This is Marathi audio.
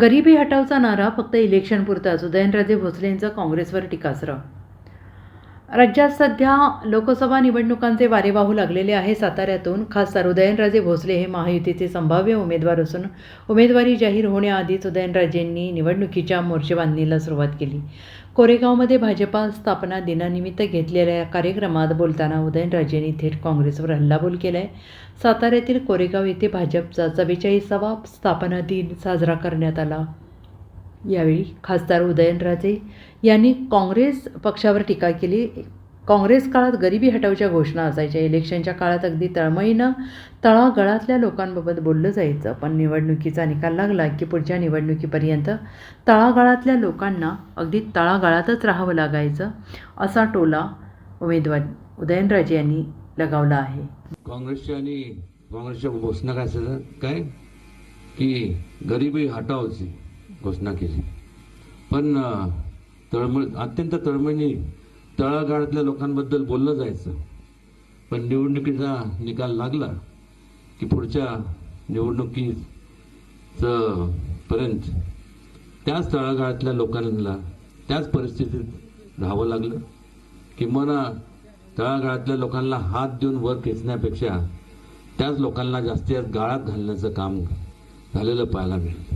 गरिबी हटावचा नारा फक्त इलेक्शनपुरताच. उदयनराजे भोसले यांचं काँग्रेसवर टीकास्त्र राज्यात सध्या लोकसभा निवडणुकांचे वारे वाहू लागलेले आहे. साताऱ्यातून खासदार उदयनराजे भोसले हे महायुतीचे संभाव्य उमेदवार असून उमेदवारी जाहीर होण्याआधीच उदयनराजेंनी निवडणुकीच्या मोर्चेबांधणीला सुरुवात केली. कोरेगावमध्ये भाजपा स्थापना दिनानिमित्त घेतलेल्या या कार्यक्रमात बोलताना उदयनराजेंनी थेट काँग्रेसवर हल्लाबोल केला आहे साताऱ्यातील कोरेगाव येथे भाजपचा चव्वेचाळीसावा स्थापना दिन साजरा करण्यात आला. यावेळी खासदार उदयनराजे यांनी काँग्रेस पक्षावर टीका केली. काँग्रेस काळात गरिबी हटवच्या घोषणा असायच्या. इलेक्शनच्या काळात अगदी तळमळीनं तळागळातल्या लोकांबाबत बोललं जायचं. पण निवडणुकीचा निकाल लागला की पुढच्या निवडणुकीपर्यंत तळागाळातल्या लोकांना अगदी तळागाळातच राहावं लागायचं असा टोला उमेदवार उदयनराजे यांनी लगावला आहे. काँग्रेसच्या आणि काँग्रेसच्या घोषणा काय असेल काय? की गरिबी हटावची घोषणा केली. पण तळमळ अत्यंत तळमळीने तळागाळातल्या लोकांबद्दल बोललं जायचं. पण निवडणुकीचा निकाल लागला की पुढच्या निवडणुकीचं पर्यंत त्याच तळागाळातल्या लोकांना त्याच परिस्थितीत राहावं लागलं. किंवा तळागाळातल्या लोकांना हात देऊन वर खेचण्यापेक्षा त्याच लोकांना जास्तीत गाळात घालण्याचं काम झालेलं पाहायला मिळेल